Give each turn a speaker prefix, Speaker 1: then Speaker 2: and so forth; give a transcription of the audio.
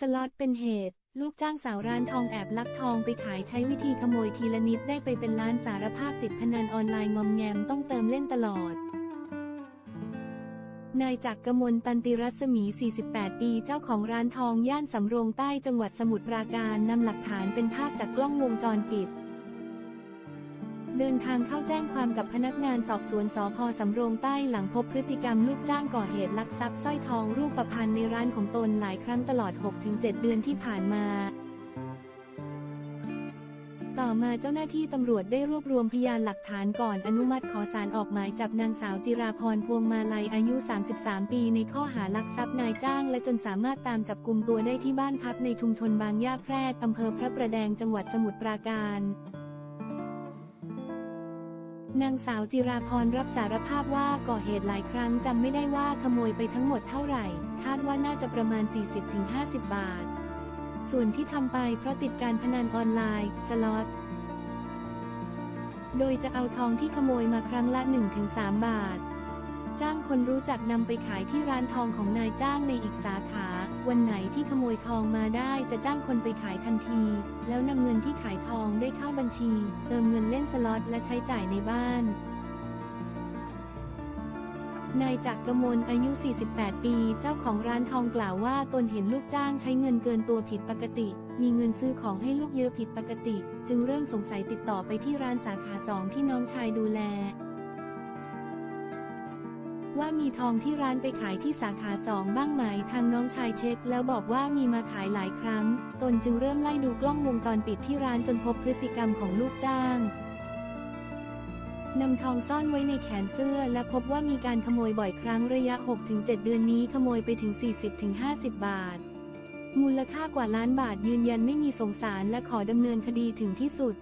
Speaker 1: สล็อตเป็นเหตุ ลูกจ้างสาวร้านทองแอบลักทองไปขายใช้วิธีขโมยทีละนิดได้ไปเป็นล้านสารภาพติดพนันออนไลน์งอมแงมต้องเติมเล่นตลอด นายจักรกมลตันติรัศมี 48 ปี เจ้าของร้านทองย่านสำโรงใต้จังหวัดสมุทรปราการนำหลักฐานเป็นภาพจากกล้องวงจรปิด เดินทางเข้าแจ้งความกับพนักงานสอบสวนสพสำโรงใต้หลังพบพฤติกรรมลูกจ้างก่อเหตุลักทรัพย์สร้อยทองรูปประพันธ์ในร้านของตนหลายครั้งตลอด 6-7 เดือนที่ผ่านมาต่อมาเจ้าหน้าที่ตำรวจได้รวบรวมพยานหลักฐานก่อนอนุมัติขอสารออกหมายจับนางสาวจิราพรพวงมาลัยอายุ 33 ปีในข้อหาลักทรัพย์นายจ้าง และจนสามารถตามจับกลุ่มตัวได้ที่บ้านพักในชุมชนบางย่าแพรกอำเภอพระประแดงจังหวัดสมุทรปราการ นางสาวจิราพรรับสารภาพว่าก่อเหตุหลายครั้งจำไม่ได้ว่าขโมยไปทั้งหมดเท่าไหร่ คาดว่าน่าจะประมาณ 40-50 บาท ส่วนที่ทำไปเพราะติดการพนันออนไลน์ สล็อต โดยจะเอาทองที่ขโมยมาครั้งละ 1-3 บาท จ้างคนรู้จักนำไปขายที่ร้านทองของนายจ้างในอีกสาขา วันไหนที่ขโมยทองมาได้จะจ้างคนไปขายทันที แล้วนำเงินที่ขายทองได้เข้าบัญชี เติมเงินเล่นสล็อตและใช้จ่ายในบ้านนายจักรกมลอายุ 48 ปี เจ้าของร้านทองกล่าวว่าตนเห็นลูกจ้างใช้เงินเกินตัวผิดปกติ มีเงินซื้อของให้ลูกเยอะผิดปกติ จึงเริ่มสงสัยติดต่อไปที่ร้านสาขาสองที่น้องชายดูแล ว่ามีทองที่ร้านไปขายที่สาขาสองบ้างไหมทางน้องชายเช็ค แล้วบอกว่ามีมาขายหลายครั้ง ตนจึงเริ่มไล่ดูกล้องวงจรปิดที่ร้านจนพบพฤติกรรมของลูกจ้างนำทองซ่อนไว้ในแขนเสื้อและพบว่ามีการขโมยบ่อยครั้งระยะ 6-7 เดือนนี้ขโมยไปถึง 40-50 บาท มูลค่ากว่าล้านบาทยืนยันไม่มีสงสารและขอดำเนินคดีถึงที่สุด